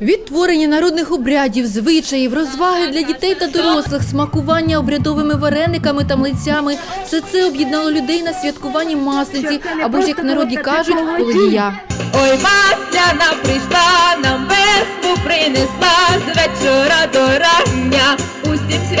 Відтворення народних обрядів, звичаїв, розваги для дітей та дорослих, смакування обрядовими варениками та млицями – все це об'єднало людей на святкуванні маслиці або ж, як в народі кажуть, колодія. Ой, масляна прийшла, нам весну принесла з вечора до рання,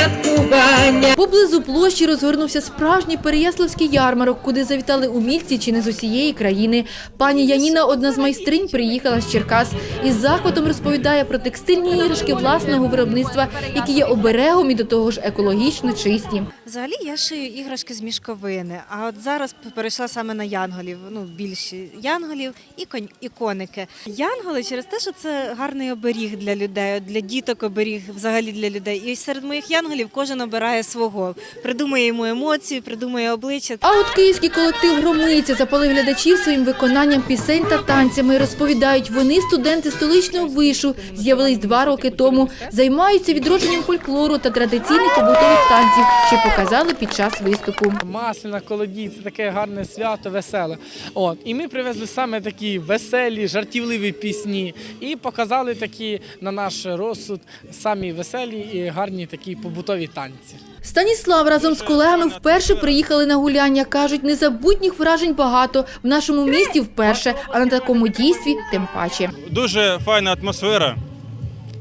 святкування. Поблизу площі розгорнувся справжній Переяславський ярмарок, куди завітали умільці чи не з усієї країни. Пані Яніна, одна з майстринь, приїхала з Черкас і з захватом розповідає про текстильні іграшки власного виробництва, які є оберегом і до того ж екологічно чисті. Взагалі я шию іграшки з мішковини, а от зараз перейшла саме на янголів. Ну більше янголів і конь і коники. Янголи через те, що це гарний оберіг для людей, для діток оберіг взагалі для людей. І серед моїх янголів кожен обирає свого, придумує йому емоції, придумує обличчя. А от київський колектив Громиця запалив глядачів своїм виконанням пісень та танцями. Розповідають, вони студенти столичного вишу, з'явились два роки тому, займаються відродженням фольклору та традиційних побутових танців, що показали під час виступу. Масляна колодій це таке гарне свято, веселе. От і ми привезли саме такі веселі, жартівливі пісні і показали такі на наш розсуд самі веселі і гарні такі побутові танці. Станіслав разом з колегами вперше приїхали на гуляння. Кажуть, незабутніх вражень багато. В нашому місті вперше, а на такому дійстві тим паче. Дуже файна атмосфера,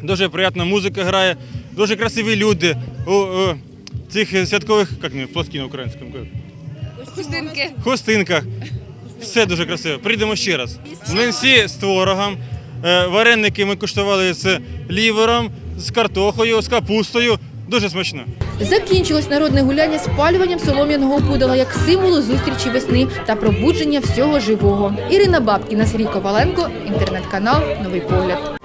дуже приємна музика грає, дуже красиві люди у, у цих святкових, як не, платки на українському. Хустинки. Хустинках. Все дуже красиво. Прийдемо ще раз. Млинці з творогом, е, вареники ми куштували з лівером, з картохою, з капустою. Дуже смачно. Закінчилось народне гуляння спалюванням солом'яного пудала як символу зустрічі весни та пробудження всього живого. Ірина Бабкіна, Сергій Коваленко, інтернет-канал Новий погляд.